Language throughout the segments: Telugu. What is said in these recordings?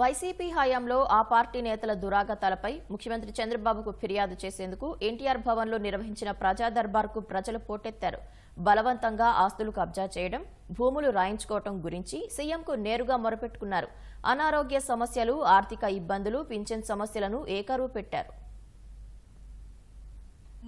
వైసీపీ హయాంలో ఆ పార్టీ నేతల దురాగతాలపై ముఖ్యమంత్రి చంద్రబాబుకు ఫిర్యాదు చేసేందుకు ఎన్టీఆర్ భవన్లో నిర్వహించిన ప్రజా దర్బార్కు ప్రజలు పోటెత్తారు. బలవంతంగా ఆస్తులు కబ్జా చేయడం భూములు రాయించుకోవటం గురించి సీఎంకు నేరుగా మొరపెట్టుకున్నారు. అనారోగ్య సమస్యలు ఆర్థిక ఇబ్బందులు పింఛన్ సమస్యలను ఏకరువు పెట్టారు.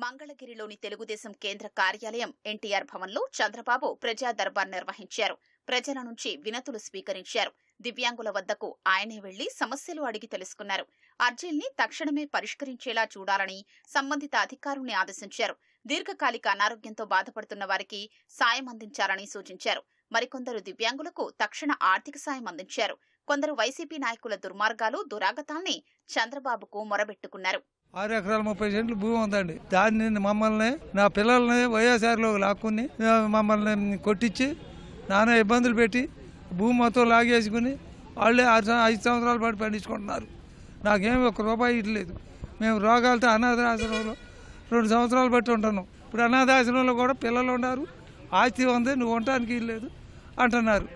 మంగళగిరిలోని తెలుగుదేశం కేంద్ర కార్యాలయం ఎన్టీఆర్ భవన్లో చంద్రబాబు ప్రజా దర్బార్ నిర్వహించారు. ప్రజల నుంచి వినతులు స్వీకరించారు. దివ్యాంగుల వద్దకు ఆయనే వెళ్ళి సమస్యలు అడిగి తెలుసుకున్నారు. అర్జీల్ని తక్షణమే పరిష్కరించేలా చూడాలని సంబంధిత అధికారుల్ని ఆదేశించారు. దీర్ఘకాలిక అనారోగ్యంతో బాధపడుతున్న వారికి సాయం అందించాలని సూచించారు. మరికొందరు దివ్యాంగులకు తక్షణ ఆర్థిక సాయం అందించారు. కొందరు వైసీపీ నాయకుల దుర్మార్గాలు దురాగతాల్ని చంద్రబాబుకు మొరబెట్టుకున్నారు. ఆరు ఎకరాల ముప్పై సెంట్లు భూమి ఉందండి. దాన్ని మమ్మల్ని నా పిల్లల్ని వైఎస్ఆర్లో లాక్కుని మమ్మల్ని కొట్టించి నానా ఇబ్బందులు పెట్టి భూమి మొత్తం లాగేసుకుని వాళ్ళే ఆరు ఐదు సంవత్సరాల పాటు పండించుకుంటున్నారు. నాకేమి ఒక రూపాయి ఇట్లేదు మేము రోగాలతో అనాథాశ్రమంలో రెండు సంవత్సరాలు బట్టి ఉంటున్నాం. ఇప్పుడు అనాథాశ్రమంలో కూడా పిల్లలు ఉన్నారు. ఆస్తి ఉంది నువ్వు ఉండటానికి ఇల్లేదు అంటున్నారు.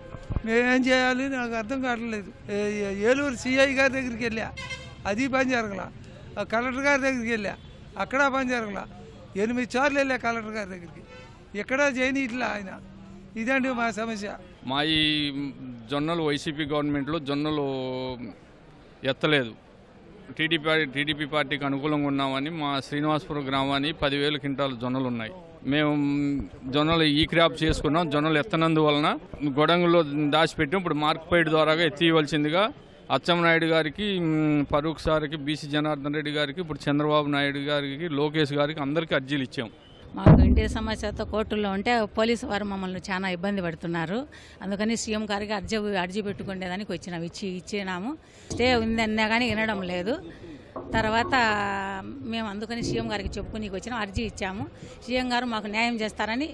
మేమేం చేయాలి? నాకు అర్థం కావట్లేదు. ఏ- ఏలూరు సిఐ గారి దగ్గరికి వెళ్ళా. అది పని జరగలా. ఆ కలెక్టర్ గారి దగ్గరికి వెళ్ళా. అక్కడ పని జరగలా. ఎనిమిది సార్లు వెళ్ళా కలెక్టర్ గారి దగ్గరికి. ఎక్కడా చేయని ఇట్లా ఆయన. ఇదండి మా సమస్య. మా ఈ జొన్నలు వైసీపీ గవర్నమెంట్లో జొన్నలు ఎత్తలేదు. టీడీపీ టీడీపీ పార్టీకి అనుకూలంగా ఉన్నామని మా శ్రీనివాసపురం గ్రామాన్ని పదివేల క్వింటాల జొన్నలు ఉన్నాయి మేము జొన్నలు ఈ క్రాప్ చేసుకున్నాం. జొన్నలు ఎత్తనందువలన గొడంగులో దాచిపెట్టి. ఇప్పుడు మార్క్పైడ్ ద్వారాగా ఎత్తివలసిందిగా అచ్చెంనాయుడు గారికి ఫరూక్ సార్కి బీసీ జనార్దన్ రెడ్డి గారికి ఇప్పుడు చంద్రబాబు నాయుడు గారికి లోకేష్ గారికి అందరికీ అర్జీలు ఇచ్చాం. మాకు ఇంటి సమస్యతో కోర్టుల్లో ఉంటే పోలీసు వారు మమ్మల్ని చాలా ఇబ్బంది పడుతున్నారు. అందుకని సీఎం గారికి అర్జీ అర్జీ పెట్టుకునేదానికి వచ్చినాము ఇచ్చి ఇచ్చినాము. స్టే ఉందన్నా కానీ వినడం లేదు. తర్వాత మేము అందుకని సీఎం గారికి చెప్పుకుని వచ్చినాం అర్జీ ఇచ్చాము. సీఎం గారు మాకు న్యాయం చేస్తారని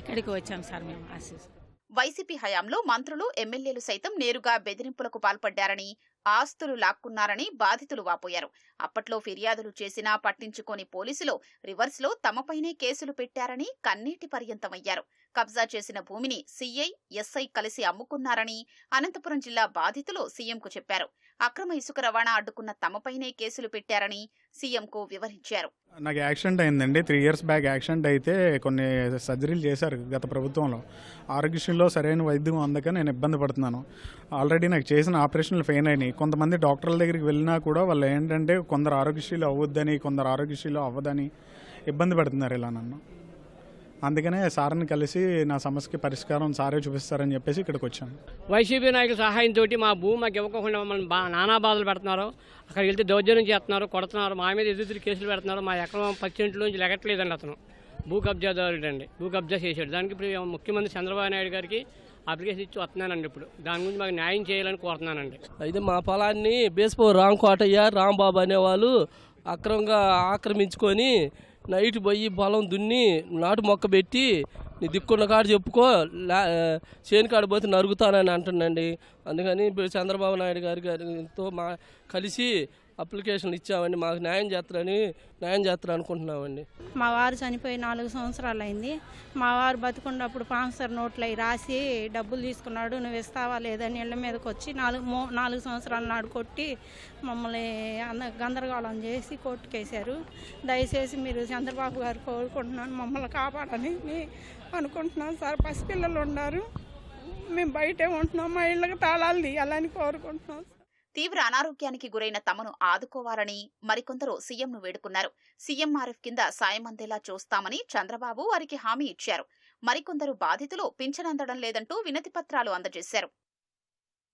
ఇక్కడికి వచ్చాం సార్ మేము ఆశీస్ వైసీపీ హయాంలో మంత్రులు ఎమ్మెల్యేలు సైతం నేరుగా బెదిరింపులకు పాల్పడ్డారని ఆస్తులు లాక్కున్నారని బాధితులు వాపోయారు. అప్పట్లో ఫిర్యాదులు చేసినా పట్టించుకోని పోలీసులు రివర్స్లో తమపైనే కేసులు పెట్టారని కన్నీటి పర్యంతమయ్యారు. కబ్జా చేసిన భూమిని సీఐ ఎస్ఐ కలిసి అమ్ముకున్నారని అనంతపురం జిల్లా బాధితులు సీఎంకు చెప్పారు. అక్రమ ఇసుక రవాణా అడ్డుకున్న తమపైనే కేసులు పెట్టారని సీఎంకు వివరించారు. నాకు యాక్సిడెంట్ అయిందండి. త్రీ ఇయర్స్ బ్యాక్ యాక్సిడెంట్ అయితే కొన్ని సర్జరీలు చేశారు గత ప్రభుత్వంలో. ఆరోగ్యశ్రీలో సరైన వైద్యం అందక నేను ఇబ్బంది పడుతున్నాను. ఆల్రెడీ నాకు చేసిన ఆపరేషన్లు ఫెయిన్ అయినాయి. కొంతమంది డాక్టర్ల దగ్గరికి వెళ్ళినా కూడా వాళ్ళు ఏంటంటే కొందరు ఆరోగ్యశ్రీలో అవ్వద్దని కొందరు ఆరోగ్యశ్రీలో అవ్వదని ఇబ్బంది పడుతున్నారు ఇలా నన్ను. అందుకనే సార్ని కలిసి నా సమస్యకి పరిష్కారం సారే చూపిస్తారని చెప్పేసి ఇక్కడికి వచ్చాను. వైసీపీ నాయకుల సహాయంతో మా భూమి మాకు ఇవ్వకుండా మమ్మల్ని బా నానా బాధలు పెడుతున్నారు. అక్కడికి వెళ్తే దౌర్జన్యం చేస్తున్నారు కొడుతున్నారు. మా మీద ఎదురు కేసులు పెడుతున్నారు. మా ఎకరం పచ్చింటి నుంచి లెగట్లేదండి అతను. భూ కబ్జాదారుడు అండి భూ కబ్జా చేశాడు. దానికి ఇప్పుడు ముఖ్యమంత్రి చంద్రబాబు నాయుడు గారికి అప్లికేషన్ ఇచ్చి వస్తున్నానండి ఇప్పుడు. దాని గురించి మాకు న్యాయం చేయాలని కోరుతున్నానండి. అయితే మా పొలాన్ని బేస్పో రామ్ కోటయ్య రాంబాబు అనేవాళ్ళు అక్రమంగా ఆక్రమించుకొని నైట్ పోయి పొలం దున్ని నాటు మొక్క పెట్టి నీ దిక్కున్న కాడ చెప్పుకో లా చేను కాడ పోతే నరుగుతానని అంటుండండి అందుకని ఇప్పుడు చంద్రబాబు నాయుడు గారి గారితో మా కలిసి అప్లికేషన్ ఇచ్చామండి మాకు న్యాయం చేస్తారని న్యాయం చేస్తారు అనుకుంటున్నామండి. మా వారు చనిపోయి నాలుగు సంవత్సరాలు అయింది. మా వారు బతుకున్నప్పుడు పాన్సర్ నోట్లు అవి రాసి డబ్బులు తీసుకున్నాడు నువ్వు ఇస్తావా లేదని ఇళ్ళ మీదకి వచ్చి నాలుగు మూ నాలుగు సంవత్సరాల నాడు కొట్టి మమ్మల్ని అంద గందరగోళం చేసి కోర్టుకేశారు. దయచేసి మీరు చంద్రబాబు గారు కోరుకుంటున్నాను మమ్మల్ని కాపాడని అనుకుంటున్నాను సార్. పసిపిల్లలు ఉన్నారు. మేము బయటే ఉంటున్నాం మా ఇళ్ళకి తాళాలు తీయాలని కోరుకుంటున్నాం. తీవ్ర అనారోగ్యానికి గురైన తమను ఆదుకోవాలని మరికొందరు సీఎంను వేడుకున్నారు. సీఎంఆర్ఎఫ్ కింద సాయం అందేలా చూస్తామని చంద్రబాబు వారికి హామీ ఇచ్చారు. మరికొందరు బాధితులు పింఛనందడం లేదంటూ వినతి పత్రాలు అందజేశారు.